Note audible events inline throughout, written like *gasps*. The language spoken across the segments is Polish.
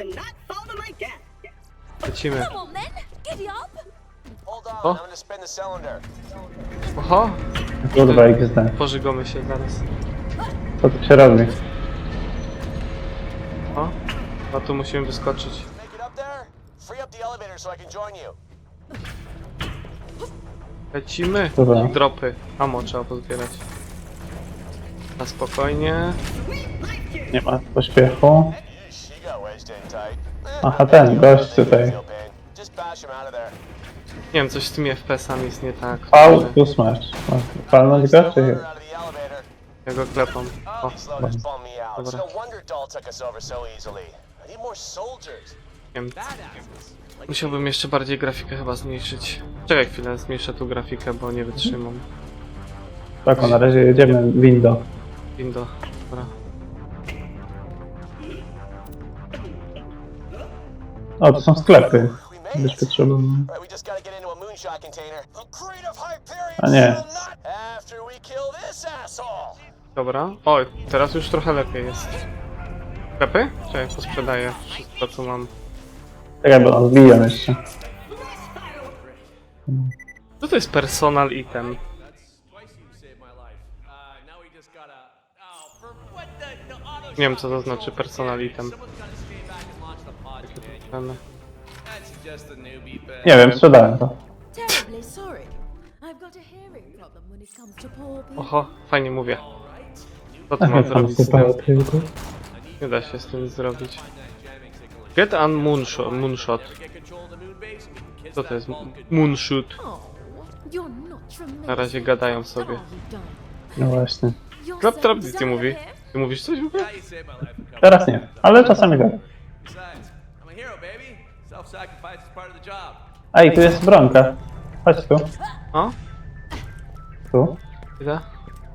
cannot follow my death. Lecimy. Come on then, giddy up. Hold on, Oh. I'm gonna spin the cylinder. Oho, Kurwa XD. pożygamy się zaraz. Co tu się robi? O, a tu musimy wyskoczyć. Make it up there? Free up the elevator so I can join you. Lecimy. Dobra. Dropy. Amo trzeba pozbierać. Na spokojnie. Nie ma pośpiechu. Aha, ten gość tutaj. Nie wiem, coś z tymi FPS-ami jest nie tak. Tu smash. Masz Palnąć go, czy... Ja go klepam. O, Dobra. no nie wiem. Musiałbym jeszcze bardziej grafikę chyba zmniejszyć. Czekaj chwilę, zmniejszę tu grafikę, bo nie wytrzymam. Tak, na razie jedziemy window. Window. Dobra. O, to są sklepy. Get into a nie. Dobra. Oj, teraz już trochę lepiej jest. Sklepy? Czekaj, posprzedaję wszystko co mam. Czekaj, bo on zbijam jeszcze. Co to jest personal item? Nie wiem co to znaczy personal item. Someone's gotta stay back and launch the Nie wiem, sprzedałem to. Terribly sorry. I've got a hearing problem when it comes to poor people. Oho, fajnie mówię. Co tu mam zrobić z tym? tylko. Nie da się z tym zrobić. Get an moonshot. moonshot. Co to jest Vulcan. moonshoot? Oh, you're not tremendous. Na razie gadają sobie. No właśnie. So trap nic nie mówi. Ty mówisz coś w ogóle? Teraz nie, ale czasami tak. Self-sacrifice is part of the job. Ej, tu jest bronka. Chodź tu. O, Tu. idę.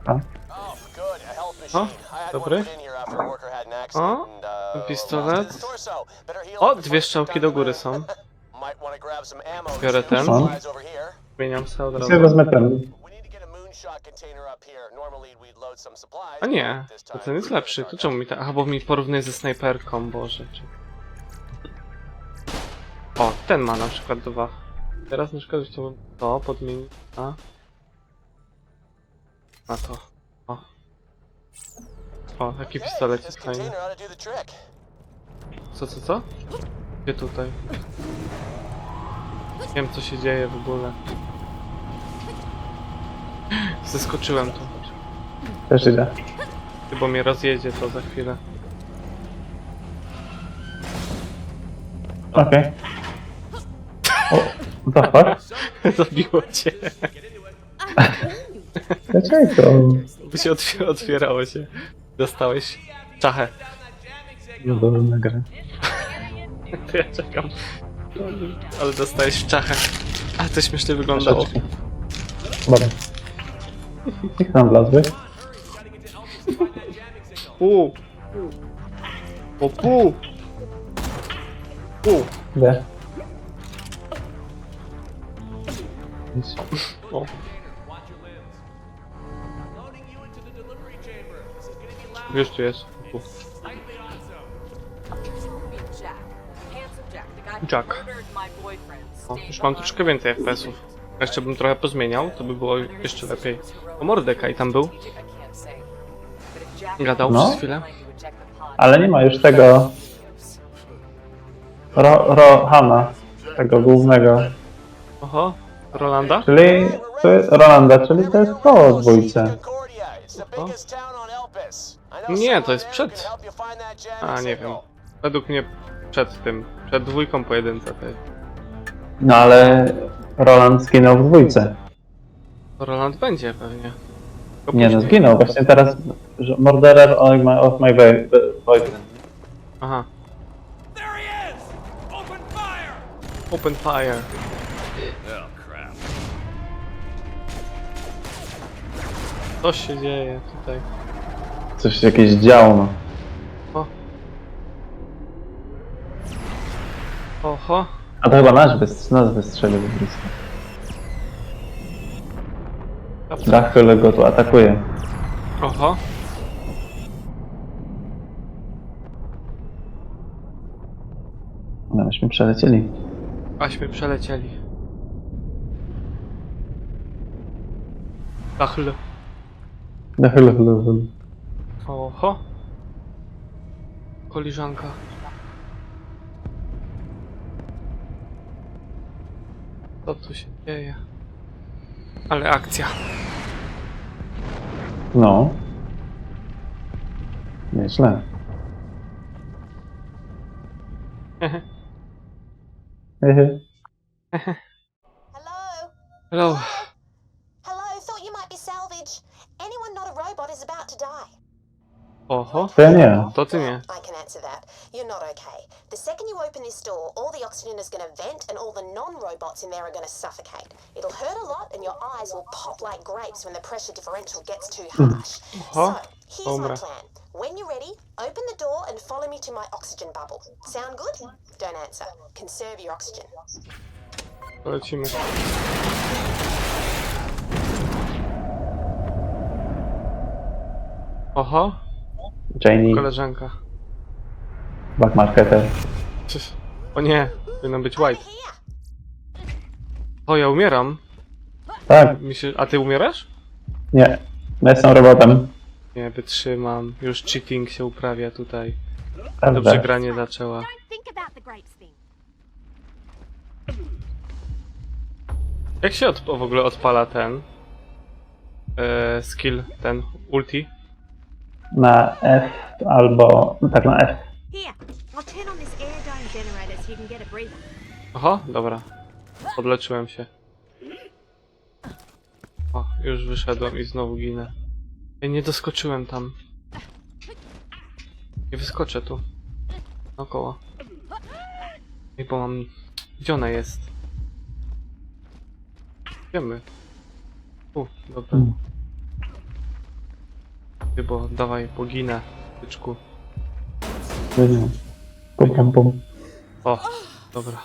A. Oh, good, a health machine. I had dobry. put in here after a worker had an accident O, and, uh, pistolet. lost his torso. Better heal O, up dwie before strzałki do the góry są. Might wanna grab some ammo. Biorę ten. Supplies over here. Zmieniam się od razu. wezmę ten. We need to get a moonshot container up here. Normally we'd load some supplies. A nie, to time ten jest lepszy. To czemu mi tak... Aha, bo mi porównuje ze snajperką, boże. Czy... O, ten ma na przykład dwa. Teraz na przykład chciałbym to podmienić na... Na to. O. O, taki pistolet jest fajny. Co, co, co? Gdzie tutaj? Nie wiem co się dzieje w ogóle. Zeskoczyłem tu. Też idę. Ty, bo mnie rozjedzie to za chwilę. Okej. O, what the fuck? Zabiło cię. Dlaczego? By się otwier- otwierało się. Dostałeś czachę. No dobra, nagrę. To *laughs* ja czekam. Ale dostałeś czachę. A to śmiesznie wyglądało. Troszeczkę. Dobra. Jak tam wlazłeś? Pół. O pół. Pół. Gdzie? Guy Jack. who murdered my boyfriend. O, stayed już mam troszkę więcej FPS-ów. Jeszcze bym trochę pozmieniał, to by było jeszcze lepiej. O, Mordekaj tam był. Jack Gadał No. przez chwilę. Ale nie ma już tego Ro, Rohana, tego głównego. Oho, Rolanda? Czyli to jest Rolanda, czyli to jest po dwójce. Nie, to jest przed. A, nie wiem. Według mnie przed tym, przed dwójką pojedyncze tej. No ale Roland zginął w dwójce. Roland będzie pewnie. Tylko Nie no, później. zginął właśnie teraz. że Murderer of my, of my boy- boyfriend. Aha! Open fire! Co się dzieje tutaj? Coś jakieś działo. no. Oho, A to chyba nasz, wys, nas wystrzelił po prostu. Dachel go tu atakuje. oho. No, myśmy przelecieli. Aśmy przelecieli. Achl. Hylu, hylu, hylu. Oho. Koleżanka. Co tu się dzieje? Ale akcja. No. Nieźle. Hehe. Hello? Hello. Hello, about to die. Oho. To ja. To ty nie. I can answer that. You're not okay. The second you open this door, all the oxygen is going to vent and all the non-robots in there are going to suffocate. It'll hurt a lot and your eyes will pop like grapes when the pressure differential gets too hmm. harsh. Huh? So, here's my plan. When you're ready, open the door and follow me to my oxygen bubble. Sound good? Don't answer. Conserve your oxygen. Lecimy. Oho. Janie, Koleżanka. back marketer. Czyż- O nie. Powinno być white. O, ja umieram. Tak, Mi się... A ty umierasz? nie. Ja jestem robotem. Nie, wytrzymam. Już cheating się uprawia tutaj. Prawda. Dobrze granie zaczęła. Think about the grapes thing. Jak się od, w ogóle odpala ten e, skill, ten ulti? Na F albo... Tak, na F. Here, I'll turn on this air dome generator so you can get a breather. Oho, dobra. Podleczyłem się. O, już wyszedłem i znowu ginę. Ja nie doskoczyłem tam. Nie wyskoczę tu. Naokoło. I bo mam... Gdzie ona jest? Wiemy. U, dobra. Bo dawaj, poginę, tyczku. Wiem. Pum, pum, pum. O, dobra.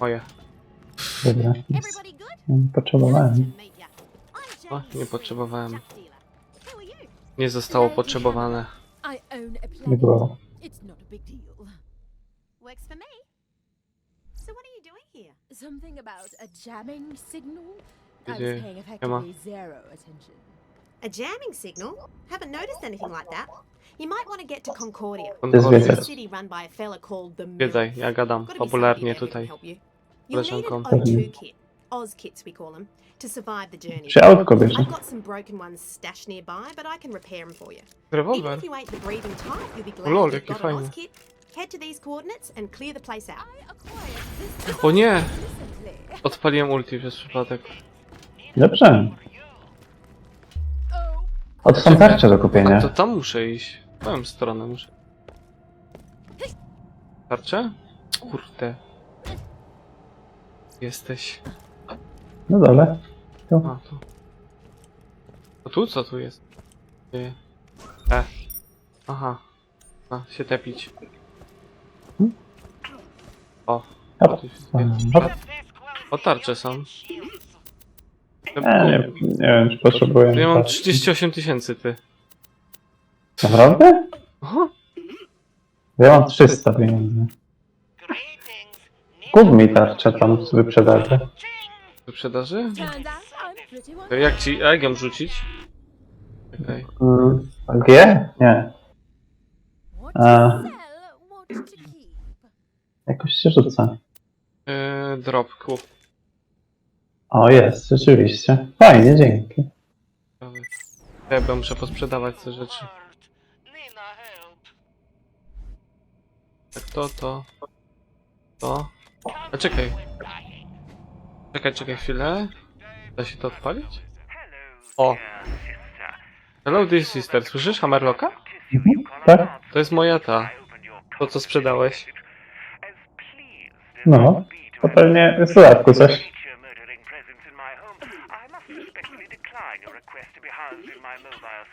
Moje. Dobra. Everybody good? Mm, Potrzebowałem. O, nie potrzebowałem. Nie zostało potrzebowane. I own a Nie planet. było. It's not a big deal. Works for me. So what are you doing here? Something about a jamming signal? I Gdzie- was paying Emma? effectively zero attention. A jamming signal? Haven't noticed anything like that. You might want to get to Concordia. Concordia. It's a city run by a fella called the Wiedzaj, ja gadam Gotta be fabularnie somebody there who tutaj. can help you. You'll need an Koleżanką. O2 kit, Oz kits we call them, to survive the journey. Czy autko bierze? I've got some broken ones stashed nearby, but I can repair them for you. Even Rewolwer. if you ain't the breathing type, you'll be glad Lol, you've jaki got an fajny. Oz kit. Head to these coordinates and clear the place out. O nie! Odpaliłem ulti przez przypadek. Dobrze. O, to są tarcze do kupienia. To tam muszę iść. W moją stronę muszę. Tarcze? Kurde. Jesteś. No dole. Tu. A, tu. A tu co tu jest? Nie. E. Aha. A, się tepić. O. Hop. tu się Hop. O, tarcze są. E, nie, nie wiem, czy potrzebuję. Ja mam 38 tysięcy, ty. Naprawdę? Aha. Ja mam 300 pieniędzy. Kup mi tarczę tam z wyprzedaży. Wyprzedaży? To. Jak ci, ją rzucić? Okej. Mm, G? Nie. A. Jakoś się rzuca. Yy, drop, kup. O, jest, rzeczywiście. Fajnie, dzięki. Ja bo muszę posprzedawać te rzeczy. Tak to, to. To. A czekaj. Czekaj, czekaj chwilę. Da się to odpalić? O. Hello, dear sister. Słyszysz Hammerlocka? Mhm, tak? To jest moja ta. To, co sprzedałeś. No. To pewnie jest w dodatku coś.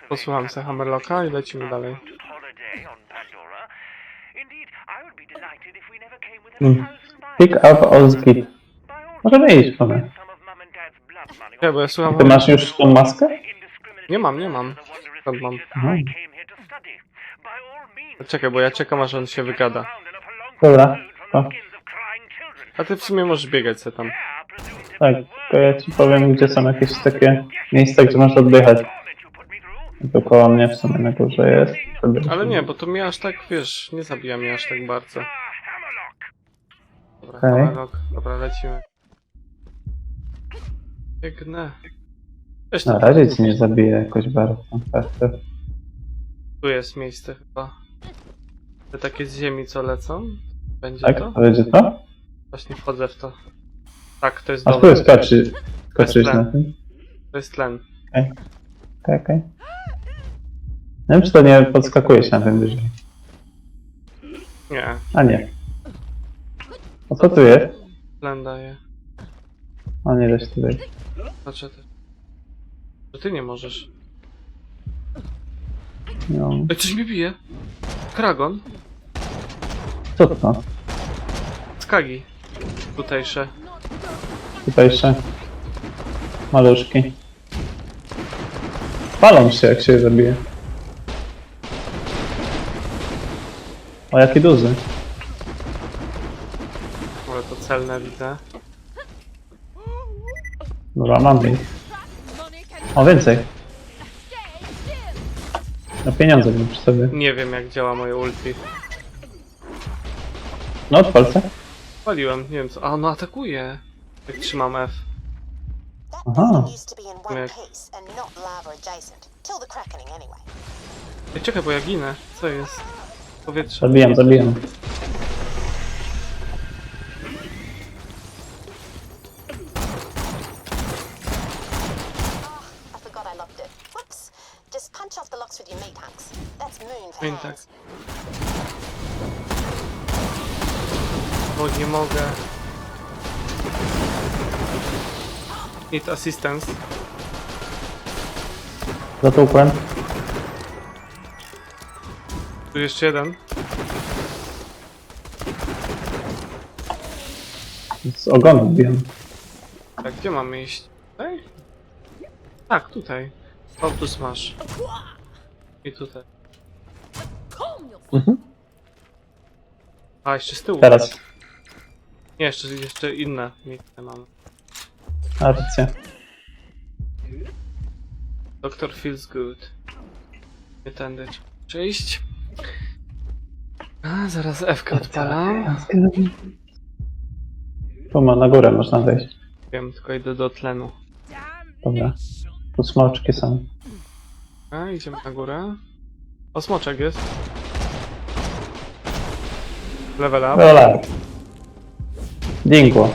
Posłucham se Hammerlocka i lecimy dalej. Mm. Pick up all skip. Możemy iść, panie. Ja, bo ja słucham Ty masz już tą maskę? Nie mam, nie mam. Skąd mam? Aha. Czekaj, bo ja czekam aż on się wygada. Dobra, to. A ty w sumie możesz biegać se tam. Tak, tylko ja ci powiem, gdzie są jakieś takie miejsca, gdzie można oddychać. To koło mnie w sumie na górze jest. Ale nie, bo to mnie aż tak, wiesz, nie zabija mnie aż tak bardzo. Dobra, Okej. Dobra, lecimy. Biegnę. Na to, razie ci nie zabije jakoś bardzo. Tak, tak. tu jest miejsce chyba. Te takie z ziemi co lecą? Będzie Tak? to? A będzie to? Właśnie wchodzę w to. Tak, to jest A tu dobre. Bez na tym? To jest tlen. Okej, okej. Nie wiem, czy to nie podskakujesz na tym wyżej. Nie, A nie. A co tu jest? tlen daje. O nie, da się tu wejść. Znaczy ty. Że ty nie możesz. No. Ej, coś mi bije. Kragon. Co to? Skagi. Tutejsze. Tutaj jeszcze maluszki. Palą się, jak się je zabije. O, jaki duży. Ale to celne widzę. Dobra, mam ich. O, więcej. No pieniądze mam przy sobie. Nie wiem jak działa moje ulti. No, odpal se. Paliłem, nie wiem co. A ono atakuje. Jak trzymam F. Aha. Jak-. Ej, czekaj, bo ja ginę. Co jest? Powietrze. Zabijam, zabijam. Moon tak. Bo nie mogę. Need assistance. Zatłukłem. Tu jeszcze jeden. Z ogonu biłem. Tak, gdzie mamy iść? Tutaj? Tak, tutaj. O, tu masz. I tutaj. Mhm. A, jeszcze z tyłu. Teraz. Nie, jeszcze, jeszcze inne miejsce mamy. A, racja. Doctor feels good. Nie tędy trzeba przejść. A, zaraz F odpalam. Tu ma, na górę można wejść. Wiem, tylko idę do tlenu. Dobra. Tu smoczki są. A, idziemy na górę. O, smoczek jest. Level up. Dingło.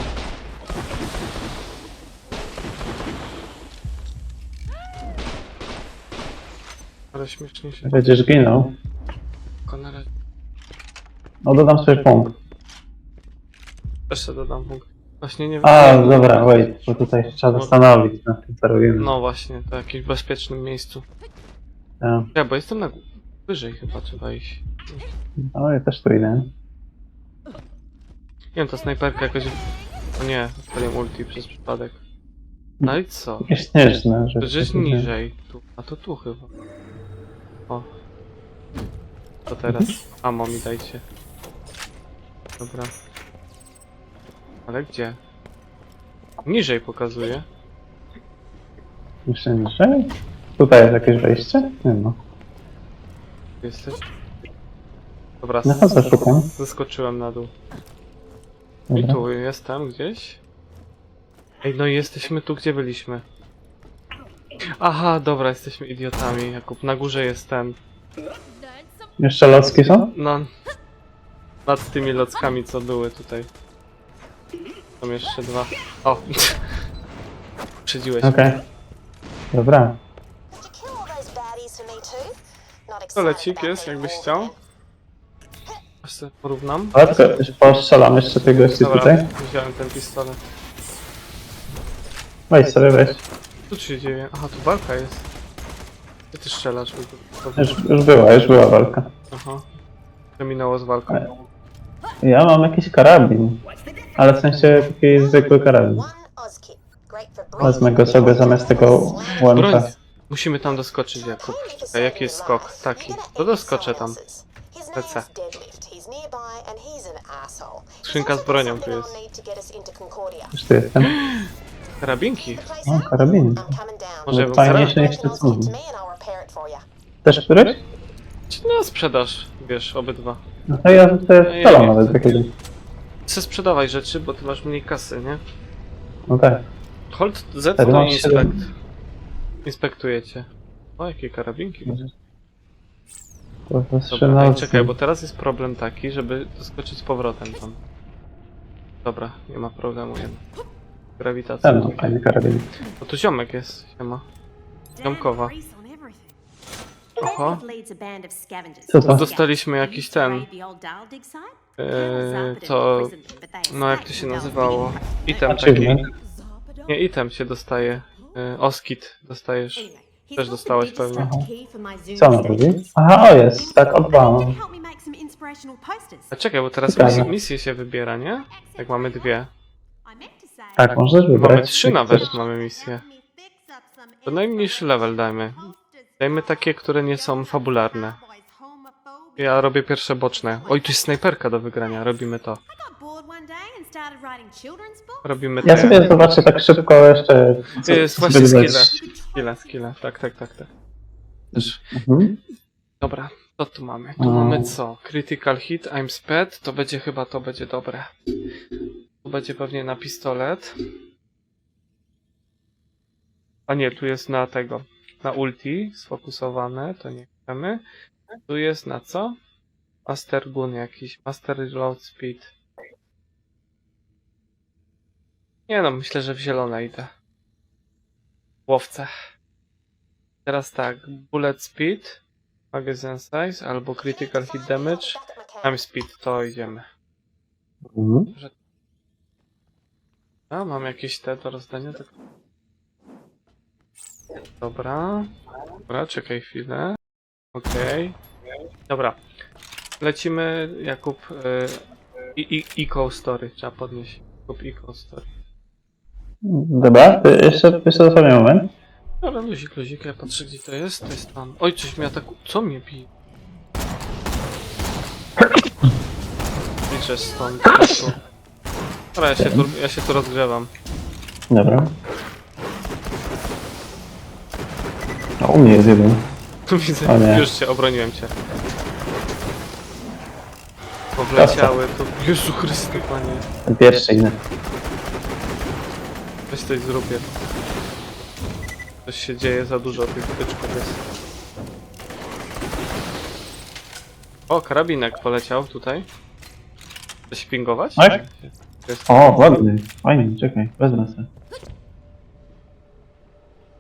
Ale śmiesznie się Będziesz ginął. tylko na razie. No dodam sobie punkt. Też sobie dodam punkt. Właśnie nie wiem. A, dobra, wait, bo tutaj się trzeba zastanowić nad tym, co robimy. No właśnie, to jakimś bezpiecznym miejscu. Ja. Ja, bo jestem na gó- wyżej chyba trzeba iść. No, ja też tu idę. Nie wiem, ta snajperka jakoś... O nie, odpaliłem ulti przez przypadek. No i co? Takie śnieżne To rzeczy. gdzieś niżej. Tu. A to tu chyba. O. To teraz. Amo mi dajcie. Dobra. Ale gdzie? Niżej pokazuje. Jeszcze niżej? Tutaj jest jakieś wejście? Nie ma. Jesteś? Dobra, No szukam. zeskoczyłem na dół. I Dobra. tu jestem gdzieś. Ej, no i jesteśmy tu, gdzie byliśmy. Aha, dobra, jesteśmy idiotami. Jakub, na górze jest ten. Jeszcze locki są? No. Nad tymi lockami, co były tutaj. Są jeszcze dwa. O! *laughs* Przedziłeś. Okej. Dobra. To lecik jest, jakbyś chciał. Sobie porównam. Ale tylko postrzelam jeszcze tych gości Dobra, tutaj. wziąłem ten pistolet. Weź sobie, weź. Tu się dzieje. Aha, tu walka jest. Ty ty strzelasz. to- Już, już była, już była walka. Aha. To minęło z walką. Ja mam jakiś karabin. Ale w sensie taki zwykły karabin. Wezmę go sobie zamiast tego Broń! Musimy tam doskoczyć, Jakub. A jaki jest skok? Taki. To doskoczę tam. Lecę. Skrzynka also z bronią tu jest. I'll need to get us into Concordia. Już tu jestem. Karabinki. The place O, out? karabiny. Może No, bym fajniejsze niż te one's given to cudy. me and I'll repair it for you. Też któryś? No sprzedaż, wiesz, obydwa. No to ja Nie, solo nie. nawet jakiegoś. Chcę sprzedawaj rzeczy, bo ty masz mniej kasy, nie? No tak. Hold Z to inspekt. Inspektujecie. O, jakie karabinki. Dobra, ej, czekaj, bo teraz jest problem taki, żeby doskoczyć z powrotem tam. Dobra, nie ma problemu jednak. Grawitacja. Ten, no, fajny karabin. No tu ziomek jest, siema. Ziomkowa. Oho. Co to? Dostaliśmy jakiś ten, Eee, to... No jak to się nazywało? Item taki. Achievement. Nie, item się dostaje. E, Oskit dostajesz. Też dostałaś pewnie. Co on robi? Aha, o jest, tak, odwalam. A czekaj, bo teraz Ciekawe. misje, misje się wybiera, nie? Jak mamy dwie. Tak, możesz wybrać. Mamy trzy jak nawet chcesz. mamy misje. To najmniejszy level dajmy. Dajmy takie, które nie są fabularne. Ja robię pierwsze boczne. Oj, tu jest snajperka do wygrania, robimy to. Robimy to. Ja sobie zobaczę tak szybko jeszcze. To jest co właśnie wybrać. skille. Skille, skille. Tak, tak, tak, tak. Też. Mhm. Dobra, co tu mamy? Tu Mm. mamy co? Critical hit, I'm sped. To będzie chyba, to będzie dobre. Tu będzie pewnie na pistolet. A nie, tu jest na tego. Na ulti sfokusowane, to nie chcemy. Tu jest na co? Master gun jakiś. Master reload speed. Nie no, myślę, że w zielone idę. Łowce. Teraz tak, bullet speed, magazine size albo critical hit damage. Time speed, to idziemy. Mhm. A, mam jakieś te do rozdania. Tak. Dobra. Dobra, czekaj chwilę. Okej. Dobra. Lecimy, Jakub. Y, i, i, Eco Story trzeba podnieść. Jakub Eco Story. Dobra, y, jeszcze, jeszcze dosłownie moment. Dobra, luzik, luzik, ja patrzę gdzie to jest. To jest tam. Oj, coś mnie ataku... Co mnie bije? Liczę stąd. Dobra, ja się tu, ja się tu rozgrzewam. Dobra. A u mnie jest jeden. Tu *laughs* widzę, nie. już cię, obroniłem cię. Powleciały tu. Jezu Chryste, panie. Ten pierwszy inny. Weź coś zrobię. Coś się dzieje, za dużo tych byczków jest. O, karabinek poleciał tutaj. Chcesz pingować? Tak. Jest O, ładny. Fajnie, czekaj, wezmę sobie.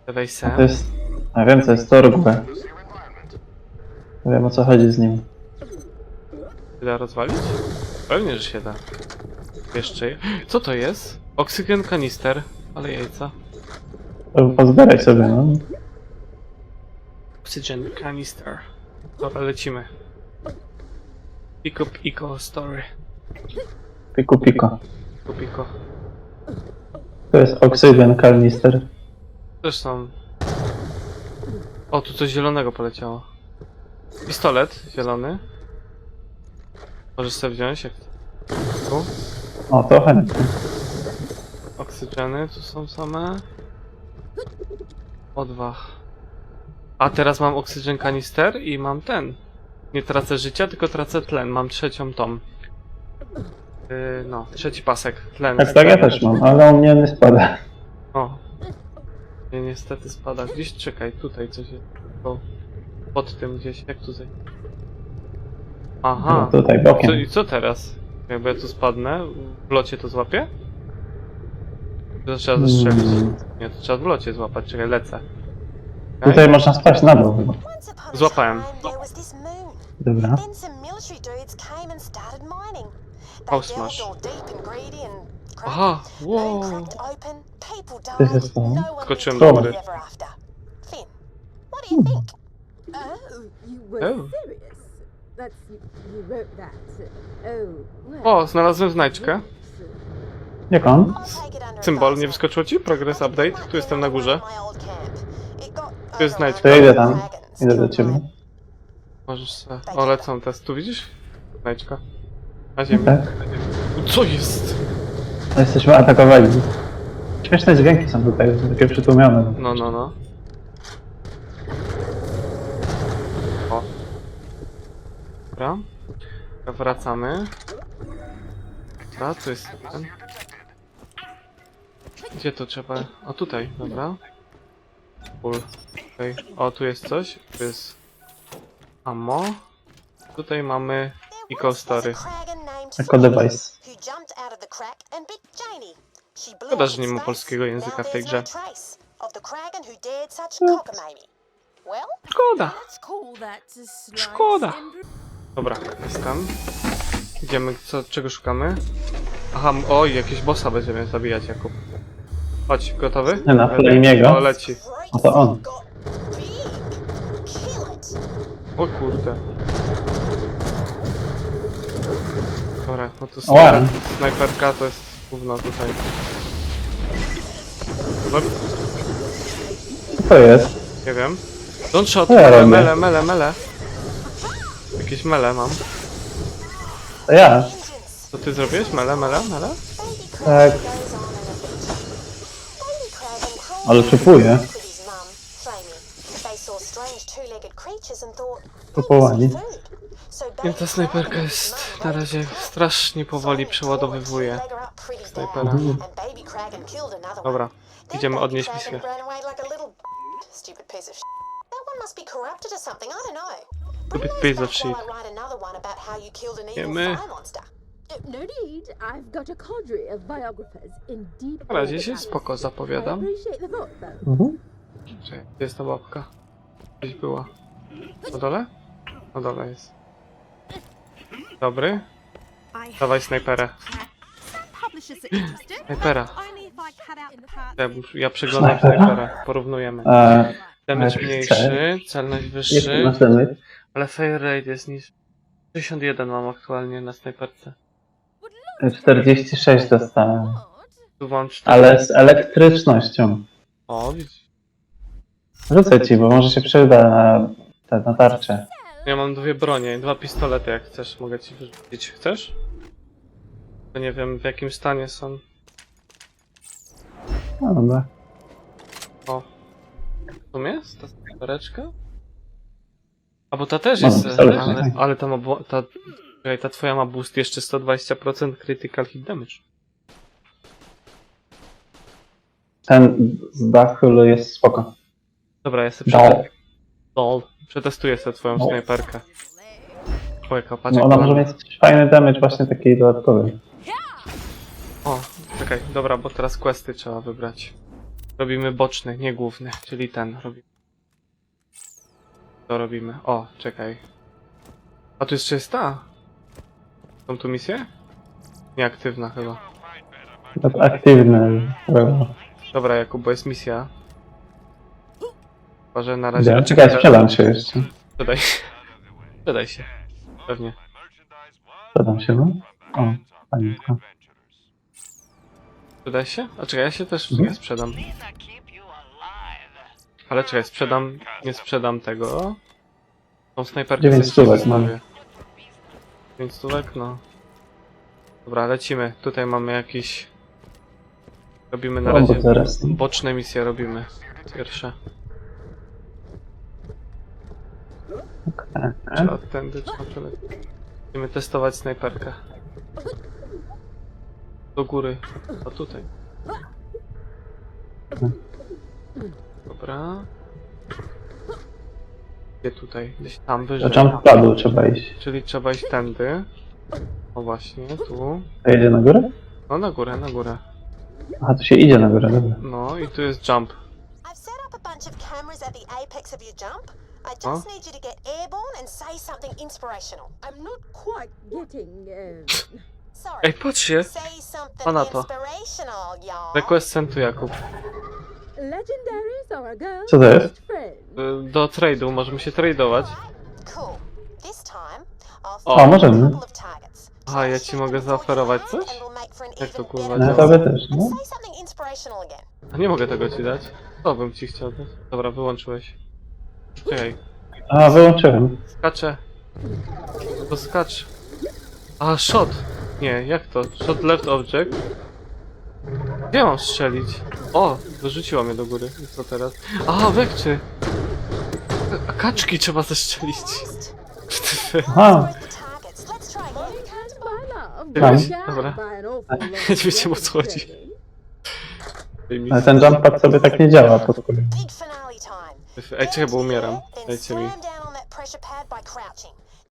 lewej To sem. jest... A wiem co jest Torgwe. Wiem o co chodzi z nim. Się da rozwalić? Pewnie, że się da. Jeszcze. je- *gasps* Co to jest? Oksygen kanister. Ale jajca. Pozbieraj sobie, no. Oxygen canister. Dobra, lecimy. Pick up Eco Story. Piku piko. Pick up Eco. To jest oksygen kanister. Też są. O, tu coś zielonego poleciało. Pistolet zielony. Możesz sobie wziąć, jak... Tu. O, to chętnie. Oksygeny tu są same. O dwa. A teraz mam oksygen kanister i mam ten. Nie tracę życia, tylko tracę tlen. Mam trzecią tom. Yy, no, trzeci pasek. Tlen. Tak, tak, ja też mam, ale on mnie nie spada. O. Nie, niestety spada. Gdzieś czekaj, tutaj coś jest. Tylko pod tym gdzieś, jak tutaj. Aha. No, tutaj Co, bokiem. I co teraz? Jakby ja tu spadnę, w locie to złapię? To trzeba zastrzelić. Mm. Nie, to trzeba w locie złapać, czekaj, lecę. Okej? Tutaj można spać na dół chyba. Złapałem. Dobra. Then some military dudes came and started mining. Oh, They smash. delved all deep and greedy and crap. Aha, Moon wow. cracked open, people This died, is fun. one Skoczyłem do happily góry. ever after. Finn, what do you think? Oh, you were Oh. serious? That's you, you wrote that. Oh, well. O, znalazłem znajdźkę. Jak on? Symbol, nie wyskoczyło ci? Progress update? Tu jestem na górze. Tu jest znajdźka. To idę tam. Idę do ciebie. Możesz se... O, lecą test. Tu widzisz? Znajdźka. Na ziemi. Tak? Co jest? No, Jesteśmy atakowani. Śmieszne dźwięki są tutaj, są takie przytłumione. No, no, no. O. Dobra. Wracamy. Dobra, tu jest ten. Gdzie to trzeba? O, tutaj, dobra. Full. Okay. O, tu jest coś. Tu jest ammo. Tutaj mamy Eco Story. Eco device. Szkoda, że nie ma polskiego języka w tej grze. Szkoda. Szkoda. Dobra, jest tam. Idziemy, co, czego szukamy? Aha, oj, jakiegoś bossa będziemy zabijać, Jakub. Chodź, gotowy? Nie, na Flamey'ego. O, leci. A to on. O kurde. Dobra, no to Ła. snajper, snajperka to jest gówno tutaj. No, Co to jest? nie wiem. Don't shot, Co ja mele, robię? mele, mele, mele. Jakieś mele mam. To ja. Co ty zrobiłeś? Mele, mele, mele? Tak. Ale czupuje. Kupowali. Nie, ta snajperka jest na razie strasznie powoli przeładowywuje. Snajpera. Dobra, idziemy odnieść misję. Stupid piece of shit. That Uh, No need. I've got a cadre of biographers in deep. Na razie się spoko zapowiadam. appreciate the thought, though. Mhm. Czekaj, Gdzie jest ta babka? Gdzieś była. Na dole? Na dole jest. Dobry. Dawaj. Snajpera. Part. Ja, przeglądam Snajpera? snajperę. Porównujemy. Eee, Damage chcę. mniejszy, celność jaki wyższy, damage? ale fire rate jest niż... 61 mam aktualnie na snajperce. 46 dostałem. Tu włącz... Ale z elektrycznością. O, widzisz. Rzucę ci, bo może się przyda na, te, na tarczę. Ja mam dwie bronie, dwa pistolety jak chcesz, mogę ci wyrzucić. Chcesz? To nie wiem w jakim stanie są. No dobra. O. Tu jest ta snajpereczka? A bo ta też Mam jest, pistolet, ale, tak. ale ta ma, bo- ta, czekaj, ta twoja ma boost jeszcze 120% critical hit damage. Ten z dachu jest spoko. Dobra, ja sobie Dol. przetest... Dol. Przetestuję sobie twoją Dol. snajperkę. O, jaka patrz No jak ona może mieć fajny damage właśnie taki dodatkowy. O, czekaj, dobra, bo teraz questy trzeba wybrać. Robimy boczny, nie główny, czyli ten robimy. To robimy. O, czekaj. A tu jeszcze jest ta. Są tu misje? Nieaktywna chyba. To jest aktywny. Dobra. Dobra, Jakub, bo jest misja. Chyba, że na razie... Gdzie? Czekaj, sprzedam się jeszcze. Sprzedaj się. Sprzedaj się. Pewnie. Sprzedam się, no. O, fajnie. no. Sprzedaj się? A czekaj, ja się też w Mhm. sprzedam. Ale czekaj, sprzedam, nie sprzedam tego. Tą snajperkę Dziewięć sobie stówek mam. zostawię. 9 stówek, no. Dobra, lecimy. Tutaj mamy jakiś... Robimy na O, bo razie... Boczne misje robimy. Pierwsze. Trzeba tędy, trzeba. Będziemy testować snajperkę. Do góry. O tutaj. Dobra. Gdzie tutaj? Gdzieś tam Do wyżej. jump padu trzeba iść. Czyli trzeba iść tędy. O właśnie, tu. To jedzie na górę? No na górę, na górę. Aha, tu się idzie na górę, dobra. No i tu jest jump. I've set up a bunch of cameras at the apex of your jump. I just need you to get airborne and say something inspirational. I'm not quite getting. Uh, Sorry. Ej, patrzcie! Say something Pana to. inspirational, y'all. Request sent to Jakub. Co to jest? Y, Do trade'u, możemy się tradeować. O. możemy. a ja ci mogę zaoferować coś? Jak to kurwa No działa? tobie też, no. A nie mogę tego ci dać. To bym ci chciał dać. Dobra, wyłączyłeś. Czekaj, A, wyłączyłem. skaczę. To skacz. A, shot! Nie, jak to? Shot left object? Gdzie mam strzelić? O, dorzuciła mnie do góry. I co teraz? A, wekczy! A kaczki trzeba zestrzelić. Aha. Dobra. *laughs* Wiecie o co chodzi. Tej misji. ale ten jump pad sobie tak nie działa finale time. Ej, czekaj, bo umieram. Dajcie mi.